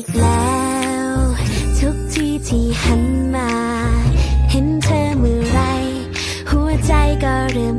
อีกแล้ว ทุกที่ที่หันมา เห็นเธอเมื่อไร หัวใจก็เริ่ม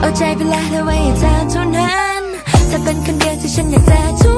เอาใจไปและเธอไว้ใจเท่านั้นถ้าเป็นคนเดียวที่ฉันอยากจะทุก